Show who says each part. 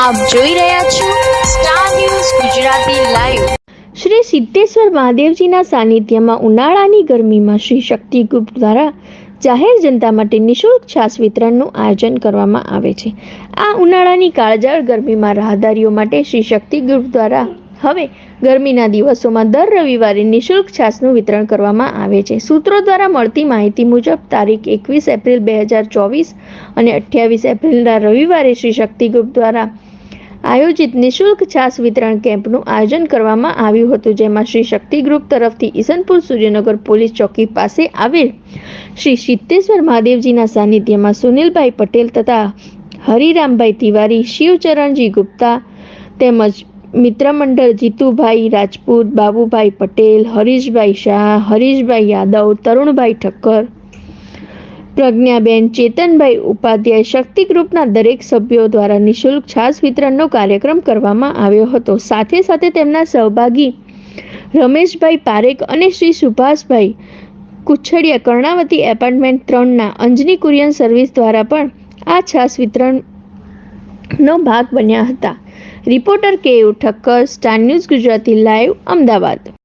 Speaker 1: આપ જોઈ રહ્યા છો star news Gujarati live
Speaker 2: Shri Siddheshwar મહાદેવજીના સાનિધ્યમાં ઉનાળાની ગરમીમાં શ્રી શક્તિ ગ્રુપ દ્વારા જાહેર જનતા માટે નિઃશુલ્ક છાસ વિતરણનું આયોજન કરવામાં આવે છે. આ ઉનાળાની કાળજાળ ગરમીમાં રાહદારીઓ માટે શ્રી શક્તિ ગ્રુપ દ્વારા હવે ગરમીના દિવસોમાં દર રવિવારે નિઃશુલ્ક છાસનું વિતરણ કરવામાં આવે છે. સૂત્રો દ્વારા મળતી માહિતી મુજબ, તારીખ એકવીસ એપ્રિલ બે હજાર ચોવીસ અને અઠ્યાવીસ એપ્રિલના રવિવારે શ્રી શક્તિ ગ્રુપ દ્વારા આયોજિત નિઃશુલ્ક છાસ વિતરણ કેમ્પનું આયોજન કરવામાં આવ્યું હતું, જેમાં શ્રી શક્તિ ગ્રુપ તરફથી ઈસનપુર સૂર્યનગર પોલીસ ચોકી પાસે આવેલ શ્રી સિદ્ધેશ્વર મહાદેવજીના સાનિધ્યમાં સુનિલભાઈ પટેલ તથા હરિરામભાઈ તિવારી, શિવચરણજી ગુપ્તા તેમજ મિત્રમંડળ જીતુભાઈ રાજપૂત, બાબુભાઈ પટેલ, હરીશભાઈ શાહ, હરીશભાઈ યાદવ, તરુણભાઈ ઠક્કર પ્રજ્ઞાબેન ચેતનભાઈ ઉપાધ્યાય શક્તિ ગ્રુપના દરેક સભ્યો દ્વારા નિઃશુલ્ક છાસ વિતરણનો કાર્યક્રમ કરવામાં આવ્યો હતો. સાથે સાથે તેમના સહભાગી રમેશભાઈ પારેખ અને શ્રી સુભાષભાઈ કુછડિયા કર્ણાવતી એપાર્ટમેન્ટ ત્રણના અંજની કુરિયન સર્વિસ દ્વારા પણ આ છાસ વિતરણનો ભાગ બન્યા હતા. Reporter K Thakkar star news Gujarati live, Ahmedabad.